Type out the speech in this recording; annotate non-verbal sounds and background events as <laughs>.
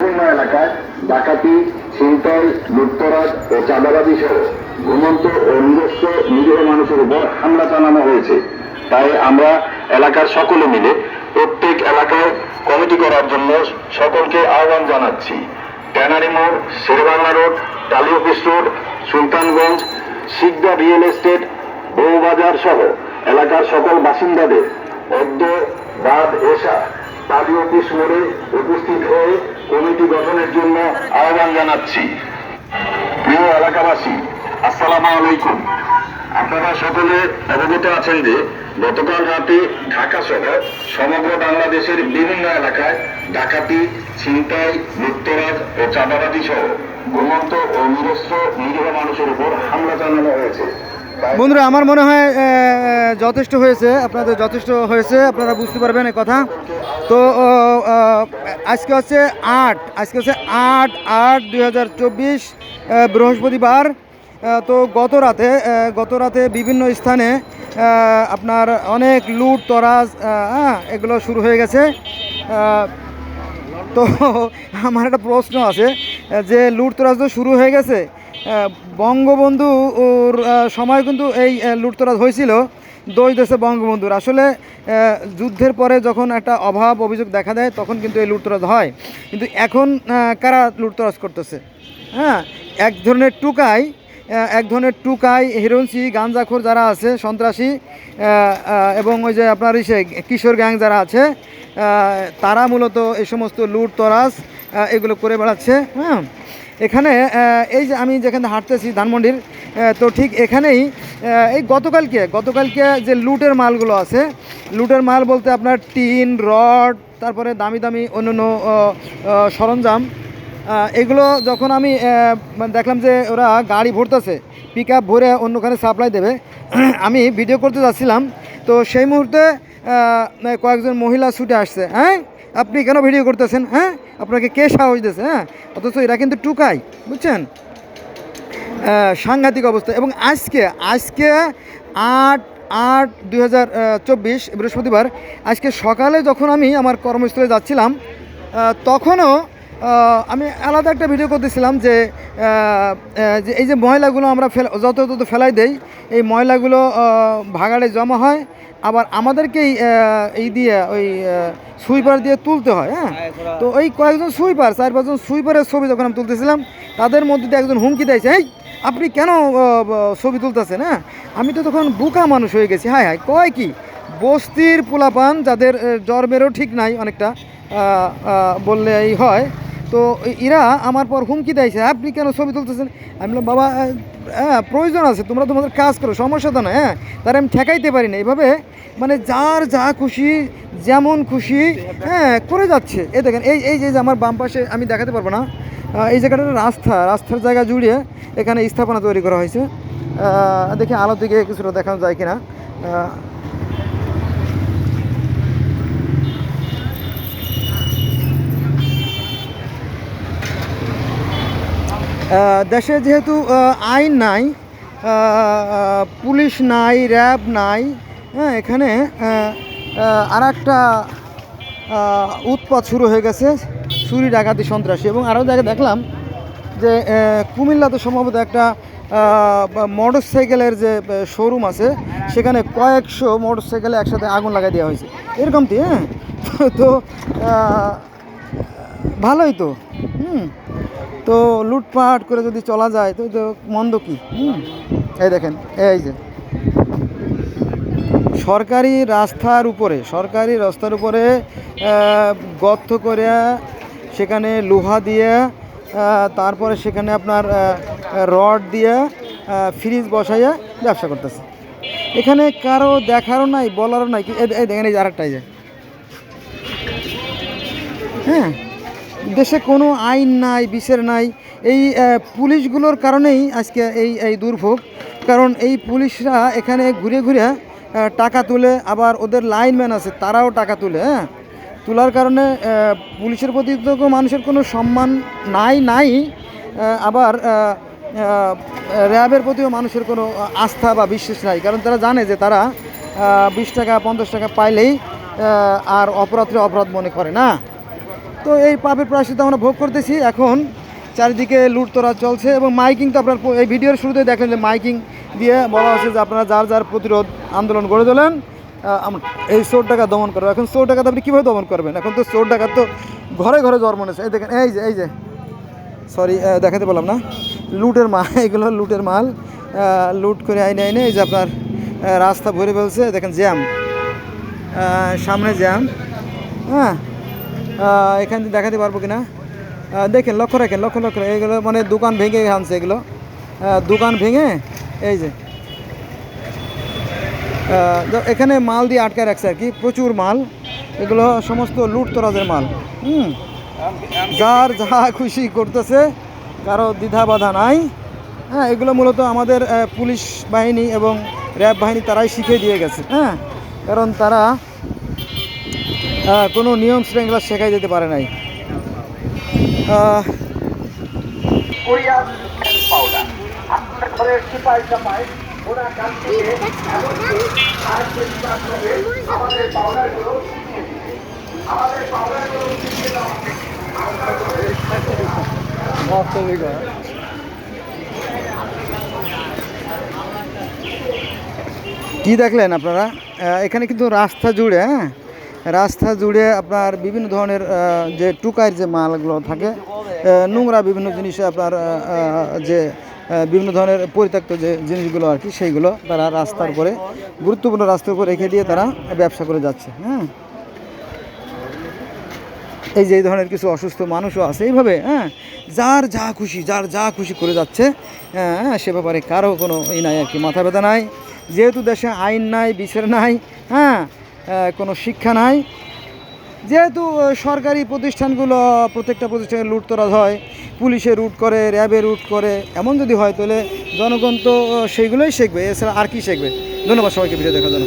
বিভিন্ন এলাকায় ডাকাতি, ছিনতাই, লুটতরাজ ও চাঁদাবাজি সহ ঘুমন্ত ও নিজস্ব নিরীহ মানুষের উপর হামলা চালানো হয়েছে। তাই আমরা এলাকার সকলে মিলে প্রত্যেক এলাকায় কমিটি করার জন্য সকলকে আহ্বান জানাচ্ছি। ট্যানারি মোড়, Sherbangla road, Tali office road, Sultanganj, Shikder real estate, Bowbazar সহ এলাকার সকল বাসিন্দাদের অদ্য বাদ এসা টালি অফিস মোড়ে উপস্থিত হয়ে কমিটি গঠনের জন্য আহ্বান জানাচ্ছি। প্রিয় এলাকাবাসী, আসসালামু আলাইকুম। আপনারা সকলে অবগত আছেন যে গতকাল রাতে ঢাকা সহ সমগ্র বাংলাদেশের বিভিন্ন এলাকায় ডাকাতি, ছিনতাই, লুটতরাজ ও চাঁদাবাজি সহ ঘুমন্ত ও নিরস্ত্র নিরীহ মানুষের উপর হামলা চালানো হয়েছে। বন্ধুরা, আমার মনে হয় যথেষ্ট হয়েছে, আপনাদের যথেষ্ট হয়েছে, আপনারা বুঝতে পারবেন এই কথা। তো আজকে হচ্ছে আট, আজকে হচ্ছে আট আট, দুই বৃহস্পতিবার। তো গত রাতে গত রাতে বিভিন্ন স্থানে আপনার অনেক লুট, তরাজ হ্যাঁ এগুলো শুরু হয়ে গেছে। তো, আমার একটা প্রশ্ন আছে যে লুটতরাজ তো শুরু হয়ে গেছে আহ, বঙ্গবন্ধু ওর সময় কিন্তু এই লুটতরাজ হয়েছিল দোষ দেশে বঙ্গবন্ধুর। আসলে যুদ্ধের পরে যখন একটা অভাব অভিযোগ দেখা দেয় তখন কিন্তু এই লুটতরাজ হয়। কিন্তু এখন কারা লুটতরাজ করতেছে? হ্যাঁ এক ধরনের টুকাই এক ধরনের টুকাই হিরোইনসি গাঞ্জাখোর যারা আছে সন্ত্রাসী এবং ওই যে আপনার ইসে কিশোর গ্যাং যারা আছে তারা মূলত এই সমস্ত লুট তরাজ এগুলো করে বেড়াচ্ছে হ্যাঁ। এখানে এই যে আমি যেখানে হাঁটতেছি ধানমন্ডির তো ঠিক এখানেই এই গতকালকে গতকালকে যে লুটের মালগুলো আছে লুটের মাল বলতে আপনার টিন রড তারপরে দামি দামি আহ, সরঞ্জাম এগুলো যখন আমি মানে দেখলাম যে ওরা গাড়ি ভরতেছে পিক আপ ভরে অন্যখানে সাপ্লাই দেবে <clears throat> আমি ভিডিও করতে যাচ্ছিলাম তো সেই মুহূর্তে কয়েকজন মহিলা ছুটে আসছে হ্যাঁ? আপনি কেন ভিডিও করতেছেন হ্যাঁ? আপনাকে কে সাহস দিয়েছে হ্যাঁ? অথচ এরা কিন্তু টুকাই, বুঝছেন? সাংঘাতিক অবস্থা। এবং আজকে আজকে আট আট দুই হাজার চব্বিশ, বৃহস্পতিবার, আজকে সকালে যখন আমি আমার কর্মস্থলে যাচ্ছিলাম তখনও আমি আলাদা একটা ভিডিও করতেছিলাম যে এই যে ময়লাগুলো আমরা ফেলা যত তত ফেলাই দেই এই ময়লাগুলো ভাগাড়ে জমা হয় আবার আমাদেরকেই এই দিয়ে ওই সুইপার দিয়ে তুলতে হয় হ্যাঁ? তো ওই কয়েকজন সুইপার চার পাঁচজন সুইপারের ছবি যখন আমি তুলতেছিলাম তাদের মধ্যে দিয়ে একজন হুমকি দিয়েছে এই আপনি কেন ছবি তুলতেছেন হ্যাঁ? আমি তো তখন বুকা মানুষ হয়ে গেছি হায় হায়। কয় কি বস্তির পোলাপান যাদের আহ, জন্মেরও ঠিক নাই অনেকটা বললেই হয় তো এরা আমার পর হুমকি দিয়েছে আপনি কেন ছবি তুলতেছেন? আমি বললাম, বাবা হ্যাঁ প্রয়োজন আছে, তোমরা তোমাদের কাজ করো, সমস্যা তো না হ্যাঁ? তারা আমি ঠেকাইতে পারি না। এইভাবে মানে যার যা খুশি, যেমন খুশি হ্যাঁ করে যাচ্ছে। এই দেখেন, এই এই যে যে আমার বাম পাশে আমি দেখাতে পারব না এই জায়গাটা রাস্তা, রাস্তার জায়গা জুড়ে এখানে স্থাপনা তৈরি করা হয়েছে। দেখি আলো দিকে কিছুটা দেখানো যায় কিনা। দেশে যেহেতু আইন নাই পুলিশ নাই, র্যাব নাই হ্যাঁ এখানে আর একটা উৎপাত শুরু হয়ে গেছে, চুরি, ডাকাতি, সন্ত্রাসী। এবং আরও জায়গায় দেখলাম যে কুমিল্লাতে সম্ভবত একটা মোটর সাইকেলের যে শোরুম আছে, সেখানে কয়েকশো মোটর সাইকেলে একসাথে আগুন লাগাই দেওয়া হয়েছে। এরকমটি হ্যাঁ? <laughs> তো ভালোই তো। হুম? লুটপাট করে যদি চলা যায়, তো মন্দ কি? এই দেখেন, এই যে। সরকারি রাস্তার উপরে, সরকারি রাস্তার উপরে গর্ত করে সেখানে লোহা দিয়ে তারপরে সেখানে আপনার রড দিয়ে ফ্রিজ বসাইয়া ব্যবসা করতেছে। এখানে কারও দেখারও নাই, বলারও নাই এই দেখেন, এই আরেকটাই যে। হ্যাঁ? দেশে কোনো আইন নাই, বিচার নাই। এই পুলিশগুলোর কারণেই আজকে এই এই দুর্ভোগ। কারণ এই পুলিশরা এখানে ঘুরে ঘুরে টাকা তুলে, আবার ওদের লাইনম্যান আছে, তারাও টাকা তুলে হ্যাঁ? তোলার কারণে পুলিশের প্রতি তো মানুষের কোনো সম্মান নাই নাই। আবার র্যাবের প্রতিও মানুষের কোনো আস্থা বা বিশ্বাস নাই। কারণ তারা জানে যে তারা বিশ টাকা, পঞ্চাশ টাকা পাইলেই আর অপরাধরে অপরাধ মনে করে, না? তো এই পাপের প্রায়শ্চিত আমরা ভোগ করতেছি। এখন চারিদিকে লুটতরা চলছে এবং মাইকিং তো আপনার এই ভিডিওর শুরুতে দেখলেন যে মাইকিং দিয়ে বলা হচ্ছে যে আপনারা যার যার প্রতিরোধ আন্দোলন গড়ে তোলেন এই চোর টাকা দমন করবে। এখন চোর টাকা আপনি কীভাবে দমন করবেন? এখন তো চোর টাকা তো ঘরে ঘরে জন্ম নিয়েছে। এই দেখেন, এই যে এই যে। সরি দেখাতে পারলাম না। লুটের মাল <laughs> এগুলো লুটের মাল। লুট করে আইনে আইনে এই যে আপনার রাস্তা ভরে ফেলছে। দেখেন জ্যাম। সামনে জ্যাম। হ্যাঁ এখান থেকে দেখাতে পারব কিনা? দেখেন, লক্ষ্য রাখেন, লক্ষ্য লক্ষ্য। এগুলো মানে দোকান ভেঙে আনছে এগুলো। দোকান ভেঙে, এই যে। এখানে মাল দিয়ে আটকে রাখছে আর কি, প্রচুর মাল। এগুলো সমস্ত লুট লুটতরাজের মাল। হুম? যার যা খুশি করতেছে, কারও দ্বিধা বাধা নাই। হ্যাঁ এগুলো মূলত আমাদের পুলিশ বাহিনী এবং র্যাব বাহিনী তারাই শিখিয়ে দিয়ে গেছে। হ্যাঁ কারণ তারা কোনো নিয়ম শৃঙ্খলা শেখাই যেতে পারে নাই। কি দেখলেন আপনারা এখানে কিন্তু রাস্তা জুড়ে হ্যাঁ রাস্তা জুড়ে আপনার বিভিন্ন ধরনের যে টুকাইয়ের যে মালগুলো থাকে নোংরা বিভিন্ন জিনিসে আপনার যে বিভিন্ন ধরনের পরিত্যক্ত যে জিনিসগুলো আর কি, সেইগুলো তারা রাস্তার উপরে, গুরুত্বপূর্ণ রাস্তার উপরে রেখে দিয়ে তারা ব্যবসা করে যাচ্ছে হ্যাঁ। এই যে ধরনের কিছু অসুস্থ মানুষও আছে এইভাবে হ্যাঁ যার যা খুশি, যার যা খুশি করে যাচ্ছে হ্যাঁ সে ব্যাপারে কারও কোনো ই নাই আর কি, মাথা ব্যথা নাই, যেহেতু দেশে আইন নাই, বিচার নাই হ্যাঁ কোনো শিক্ষা নাই। যেহেতু সরকারি প্রতিষ্ঠানগুলো প্রত্যেকটা প্রতিষ্ঠানে লুটতরাজ হয়, পুলিশে রুট করে, র্যাবে রুট করে, এমন যদি হয় তাহলে জনগণ তো সেইগুলোই শিখবে। এছাড়া আর কি শিখবে? ধন্যবাদ সবাইকে ভিডিও দেখার জন্য।